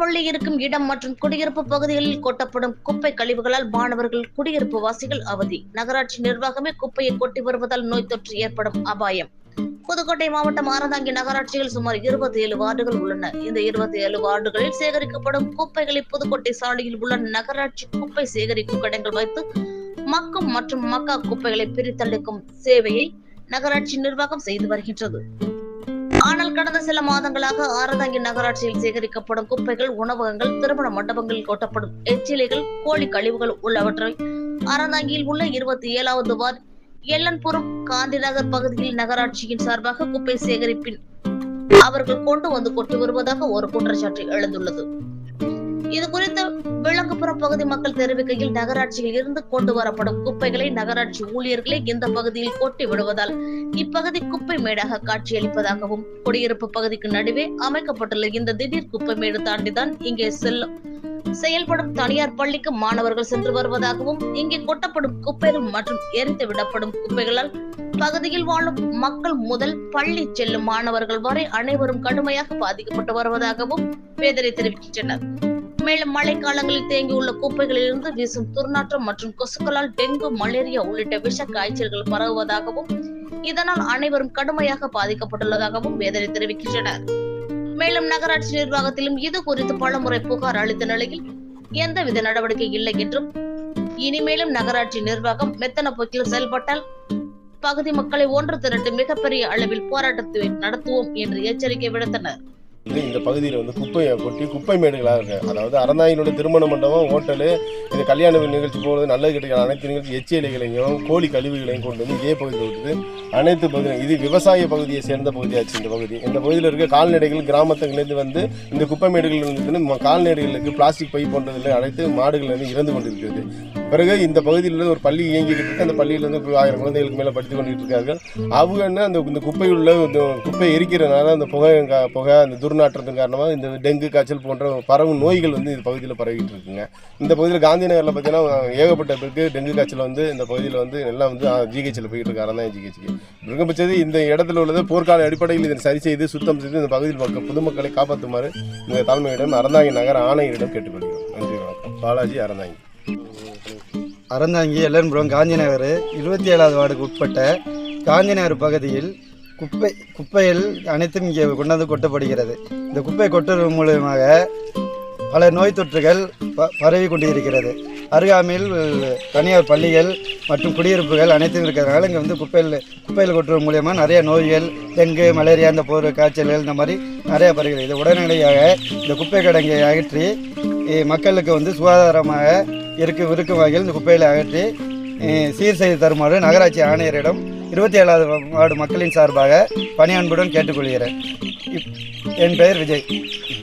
பள்ளி இருக்கும் இடம் மற்றும் குடியிருப்பு பகுதிகளில் கொட்டப்படும் குப்பை கழிவுகளால் மாணவர்கள் குடியிருப்பு வாசிகள் அவதி. நகராட்சி நிர்வாகமே குப்பையை கொட்டி வருவதால் நோய் தொற்று ஏற்படும் அபாயம். புதுக்கோட்டை மாவட்டம் ஆரந்தாங்கி நகராட்சியில் சுமார் இருபத்தி ஏழு வார்டுகள் உள்ளன. இந்த இருபத்தி ஏழு வார்டுகளில் சேகரிக்கப்படும் குப்பைகளை புதுக்கோட்டை சாலையில் உள்ள நகராட்சி குப்பை சேகரிக்கும் கிடங்கில் வைத்து மக்கும் மற்றும் மக்கா குப்பைகளை பிரித்தளிக்கும் சேவையை நகராட்சி நிர்வாகம் செய்து வருகின்றது. ஆனால் கடந்த சில மாதங்களாக ஆரதங்கி நகராட்சியில் சேகரிக்கப்படும் குப்பைகள் உணவகங்கள் திருமண மண்டபங்களில் கொட்டப்படும். எச்சிலைகள் கோழி கழிவுகள் உள்ளவற்றை அறந்தாங்கியில் உள்ள இருபத்தி ஏழாவது வார்டு எல்லன்புரம் காந்தி நகர் பகுதியில் நகராட்சியின் சார்பாக குப்பை சேகரிப்பின் அவர்கள் கொண்டு வந்து கொட்டி வருவதாக ஒரு குற்றச்சாட்டு எழுந்துள்ளது. இது குறித்து விளங்குப்புறம் பகுதி மக்கள் தெரிவிக்கையில் நகராட்சியில் இருந்து கொண்டு வரப்படும் குப்பைகளை நகராட்சி ஊழியர்களே இந்த பகுதியில் கொட்டி விடுவதால் இப்பகுதி குப்பை மேடாக காட்சியளிப்பதாகவும் குடியிருப்பு பகுதிக்கு நடுவே அமைக்கப்பட்டுள்ள இந்த திடீர் குப்பை மேடு தாண்டிதான் இங்கே செல்லும். செயல்படும் தனியார் பள்ளிக்கு மாணவர்கள் சென்று வருவதாகவும் இங்கே கொட்டப்படும் குப்பைகள் மற்றும் எரித்து விடப்படும் குப்பைகளால் பகுதியில் வாழும் மக்கள் முதல் பள்ளி செல்லும் மாணவர்கள் வரை அனைவரும் கடுமையாக பாதிக்கப்பட்டு வருவதாகவும் வேதனை தெரிவிக்கின்றனர். மேலும் மழைக்காலங்களில் தேங்கியுள்ள குப்பைகளிலிருந்து வீசும் துர்நாற்றம் மற்றும் கொசுக்களால் டெங்கு மலேரியா உள்ளிட்ட விஷ காய்ச்சல்கள் பரவுவதாகவும் இதனால் அனைவரும் கடுமையாக பாதிக்கப்பட்டுள்ளதாகவும் வேதனை தெரிவிக்கின்றனர். மேலும் நகராட்சி நிர்வாகத்திலும் இது குறித்து பலமுறை புகார் அளித்த நிலையில் எந்தவித நடவடிக்கை இல்லை என்றும் இனிமேலும் நகராட்சி நிர்வாகம் மெத்தன போக்கில் செயல்பட்டால் பகுதி மக்களை ஒன்று திரட்டு மிகப்பெரிய அளவில் போராட்டத்தை நடத்துவோம் என்று எச்சரிக்கை விடுத்தனர். வந்து இந்த பகுதியில் வந்து குப்பையை கொட்டி குப்பை மேடுகளாக இருக்கு. அதாவது அறந்தாயினோட திருமண மண்டபம் ஹோட்டலு இந்த கல்யாண நிகழ்ச்சி போகிறது நல்லது கிடைக்கிற அனைத்து நிகழ்ச்சி எச்சி இலைகளையும் கோழி கழிவுகளையும் கொண்டு வந்து இதே பகுதியில் விட்டுது அனைத்து பகுதியும் இது விவசாய பகுதியை சேர்ந்த பகுதியாச்சு இந்த பகுதி. இந்த பகுதியில் இருக்க கால்நடைகள் கிராமத்துலேருந்து வந்து இந்த குப்பை மேடுகள் இருந்து கால்நடைகளுக்கு பிளாஸ்டிக் பை போன்றதில் அனைத்து மாடுகள் வந்து இறந்து கொண்டிருக்கிறது. பிறகு இந்த பகுதியில் ஒரு பள்ளி இயங்கிக்கிட்டு இருக்கு அந்த பள்ளியிலேருந்து இப்போ ஆயிரம் குழந்தைகளுக்கு மேலே படித்து கொண்டிட்டு இருக்கார்கள் அவங்க என்ன அந்த இந்த குப்பையுள்ள இந்த குப்பை எரிக்கிறதுனால அந்த புகை கா- புகை அந்த துர்நாற்றத்தின் காரணமாக இந்த டெங்கு காய்ச்சல் போன்ற பரவும் நோய்கள் வந்து இந்த பகுதியில் பரவிட்டு இருக்குங்க. இந்த பகுதியில் காந்தி நகரில் பார்த்தீங்கன்னா ஏகப்பட்ட பேருக்கு டெங்கு காய்ச்சல் வந்து இந்த பகுதியில் வந்து எல்லாம் வந்து ஜிஹெச்சில் போயிட்டு இருக்காரு தான் ஜிஹெச்சுக்கு மிகப்பட்சது இந்த இடத்துல உள்ளது போர்க்கால அடிப்படையில் இதை சரி செய்து சுத்தம் செய்து இந்த பகுதியில் மக்கள் பொதுமக்களை காப்பாற்றுமாறு இந்த தலைமையிடம் அறந்தாங்கி நகர ஆணையரிடம் கேட்டுக்கொள்கிறோம். நன்றி வணக்கம். பாலாஜி அறந்தாங்கி. அறந்தாங்கி எல்லன்புரம் காந்தி நகர் இருபத்தி ஏழாவது வார்டுக்கு உட்பட்ட காந்தி நகர் பகுதியில் குப்பை குப்பைகள் அனைத்தும் இங்கே கொண்டாந்து கொட்டப்படுகிறது. இந்த குப்பை கொட்டுறது மூலமாக பல நோய் தொற்றுகள் ப பரவி கொண்டிருக்கிறது. அருகாமையில் தனியார் பள்ளிகள் மற்றும் குடியிருப்புகள் அனைத்தும் இருக்கிறதுனால இங்கே வந்து குப்பையில் குப்பையில் கொட்டுறது மூலயமா நிறைய நோய்கள் டெங்கு மலேரியா இந்த போர் காய்ச்சல்கள் இந்த மாதிரி நிறையா பரவுகிறது இது உடனடியாக இந்த குப்பை கிடங்கை அகற்றி மக்களுக்கு வந்து சுகாதாரமாக இருக்கு இருக்கும் வகையில் இந்த குப்பைகளை அகற்றி சீர் செய்து தருமாறு நகராட்சி ஆணையரிடம் இருபத்தி ஏழாவது வார்டு மக்களின் சார்பாக பணியன்புடன் கேட்டுக்கொள்கிறேன். இப்- என் பெயர் விஜய்.